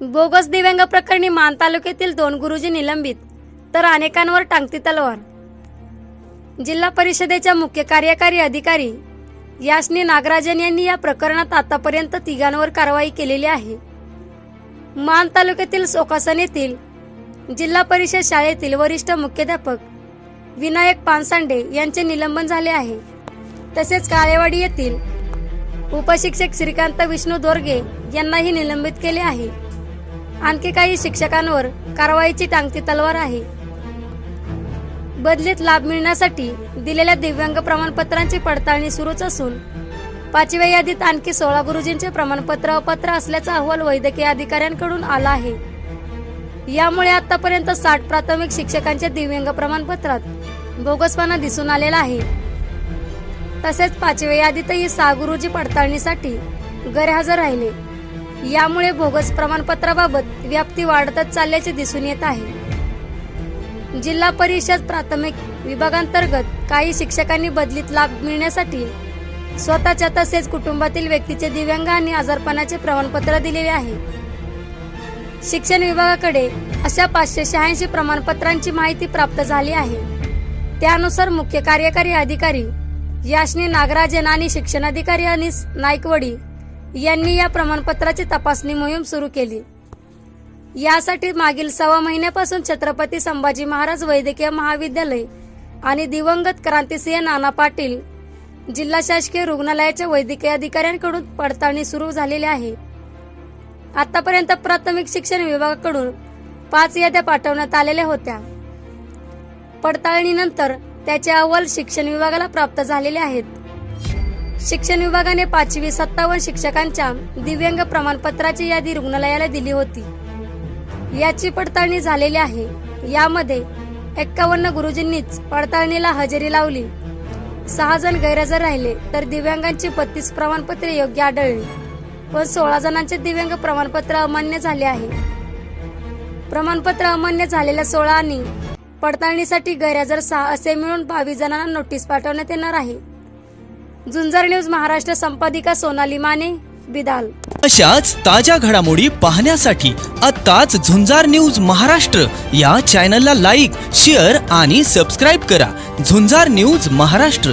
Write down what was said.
Bogus दिव्यांग प्रकरणी मान तालुक्यातील दोन गुरुजी निलंबित तर अनेकांवर टांगती तलवार. जिल्हा परिषदेच्या मुख्य कार्यकारी अधिकारी यास्नी नागराजन यांनी या प्रकरणात आतापर्यंत तिघांवर कारवाई केलेली आहे. मान तालुक्यातील सोकासन येथील जिल्हा परिषद शाळेतील वरिष्ठ मुख्याध्यापक विनायक पानसांडे यांचे निलंबन झाले आहे. तसेच काळेवाडी येथील उपशिक्षक श्रीकांत विष्णू दोरगे यांनाही निलंबित केले आहे. आणखी काही शिक्षकांवर कारवाईची टांगती तलवार आहे. बदलीत लाभ मिळण्यासाठी दिलेल्या दिव्यांग प्रमाणपत्रांची पडताळणी सुरूच असून पाचव्या यादीत आणखी सोळा गुरुजींचे प्रमाणपत्र अपत्र असल्याचा अहवाल वैद्यकीय अधिकाऱ्यांकडून आला आहे. यामुळे आतापर्यंत साठ प्राथमिक शिक्षकांच्या दिव्यांग प्रमाणपत्रात बोगसपणा दिसून आलेला आहे. तसेच पाचव्या यादीतही सहा गुरुजी पडताळणीसाठी गैरहजर राहिले. यामुळे बोगस प्रमाणपत्राबाबत व्याप्ती वाढतच चालल्याचे दिसून येत आहे. जिल्हा परिषद प्राथमिक विभागांतर्गत काही शिक्षकांनी बदलीत लाभ मिळण्यासाठी स्वतःच्या तसेच कुटुंबातील व्यक्तीचे दिव्यांग आणि आजारपणाचे प्रमाणपत्र दिलेले आहे. शिक्षण विभागाकडे अशा पाचशे शहाऐंशी प्रमाणपत्रांची माहिती प्राप्त झाली आहे. त्यानुसार मुख्य कार्यकारी अधिकारी याशनी नागराजन आणि शिक्षणाधिकारी अनिस नाईकवडी यांनी या प्रमाणपत्राची तपासणी मोहीम सुरू केली. यासाठी मागील सव्वा महिन्यापासून छत्रपती संभाजी महाराज वैद्यकीय महाविद्यालय आणि दिवंगत क्रांतिसिंह नाना पाटील जिल्हा शासकीय रुग्णालयाच्या वैद्यकीय अधिकाऱ्यांकडून पडताळणी सुरू झालेली आहे. आतापर्यंत प्राथमिक शिक्षण विभागाकडून पाच याद्या पाठवण्यात आलेल्या होत्या. पडताळणीनंतर त्याचे अहवाल शिक्षण विभागाला प्राप्त झालेले आहेत. शिक्षण विभागाने पाचवी सत्तावन्न शिक्षकांच्या दिव्यांग प्रमाणपत्राची यादी रुग्णालयाला दिली होती. याची पडताळणी झालेली आहे. यामध्ये एक्कावन्न गुरुजींनीच पडताळणीला हजेरी लावली. सहा जण गैरहजर राहिले तर दिव्यांगांची बत्तीस प्रमाणपत्रे योग्य आढळली. व सोळा जणांचे दिव्यांग प्रमाणपत्र अमान्य झाले आहे. प्रमाणपत्र अमान्य झालेल्या सोळा आणि पडताळणीसाठी गैरहजर सहा असे मिळून बावीस जणांना नोटीस पाठवण्यात येणार आहे. झुंजार न्यूज महाराष्ट्र संपादिका सोनाली माने बिदाल. अशाच ताज्या घडामोडी पाहण्यासाठी आत्ताच झुंजार न्यूज महाराष्ट्र या चॅनलला लाईक शेअर आणि सबस्क्राईब करा. झुंजार न्यूज महाराष्ट्र.